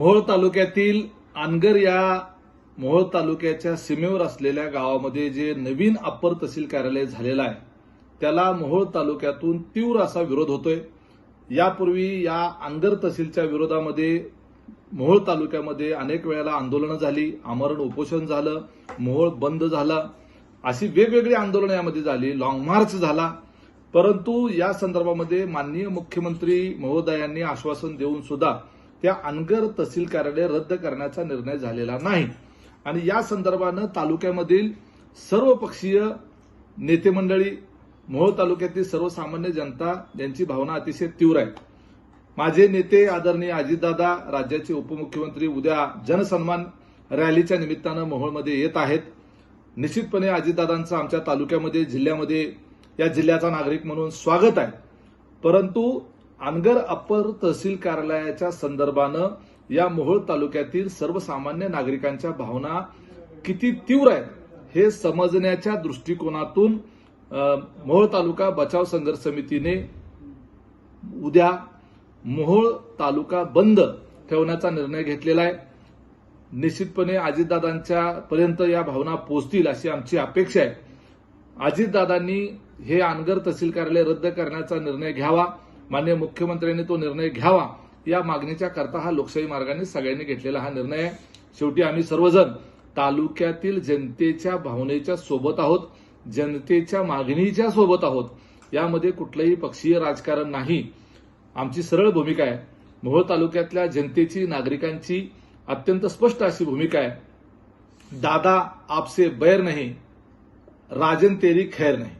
मोहोळ तालुक्यातील आनगर या मोहोळ तालुक्याच्या सीमेवर असलेल्या गावामध्ये जे नवीन अप्पर तहसील कार्यालय झालेलं आहे त्याला मोहोळ तालुक्यातून तीव्र असा विरोध होतोय. यापूर्वी या आंगर तहसीलच्या विरोधामध्ये मोहोळ तालुक्यामध्ये अनेक वेळेला आंदोलनं झाली आमरण उपोषण झालं मोहोळ बंद झाला. अशी वेगवेगळी आंदोलनं यामध्ये झाली लाँग मार्च झाला. परंतु या संदर्भामध्ये माननीय मुख्यमंत्री महोदयांनी आश्वासन देऊन सुद्धा त्या अनगर तहसील कार्यालय रद्द करण्याचा निर्णय झालेला नाही. आणि या संदर्भानं तालुक्यामधील सर्व पक्षीय नेते मंडळी मोहोळ तालुक्यातील सर्वसामान्य जनता यांची भावना अतिशय तीव्र आहे. माझे नेते आदरणीय अजितदादा राज्याचे उपमुख्यमंत्री उद्या जनसन्मान रॅलीच्या निमित्तानं मोहोळमध्ये येत आहेत. निश्चितपणे अजितदादांचं आमच्या तालुक्यामध्ये जिल्ह्यामध्ये या जिल्ह्याचा नागरिक म्हणून स्वागत आहे. परंतु अनगर अप्पर तहसील कार्यालयाच्या संदर्भानं या मोहोळ तालुक्यातील सर्वसामान्य नागरिकांच्या भावना किती तीव्र आहेत हे समजण्याच्या दृष्टिकोनातून मोहोळ तालुका बचाव संघर्ष समितीने उद्या मोहोळ तालुका बंद ठेवण्याचा निर्णय घेतलेला आहे. निश्चितपणे अजितदादांच्या पर्यंत या भावना पोहोचतील अशी आमची अपेक्षा आहे. अजितदादांनी हे अनगर तहसील कार्यालय रद्द करण्याचा निर्णय घ्यावा. माननीय मुख्यमंत्र्यांनी तो निर्णय घ्यावा. या मागणीच्या करता हा लोकशाही मार्गाने सगळ्यांनी घेतलेला हा निर्णय आहे. शेवटी आम्ही सर्वजण तालुक्यातील जनतेच्या भावनेच्या सोबत आहोत जनतेच्या मागणीच्या सोबत आहोत. यामध्ये कुठलंही पक्षीय राजकारण नाही. आमची सरळ भूमिका आहे. मोहोळ तालुक्यातल्या जनतेची नागरिकांची अत्यंत स्पष्ट अशी भूमिका आहे. दादा आपसे बैर नाही राजन तेरी खैर नाही.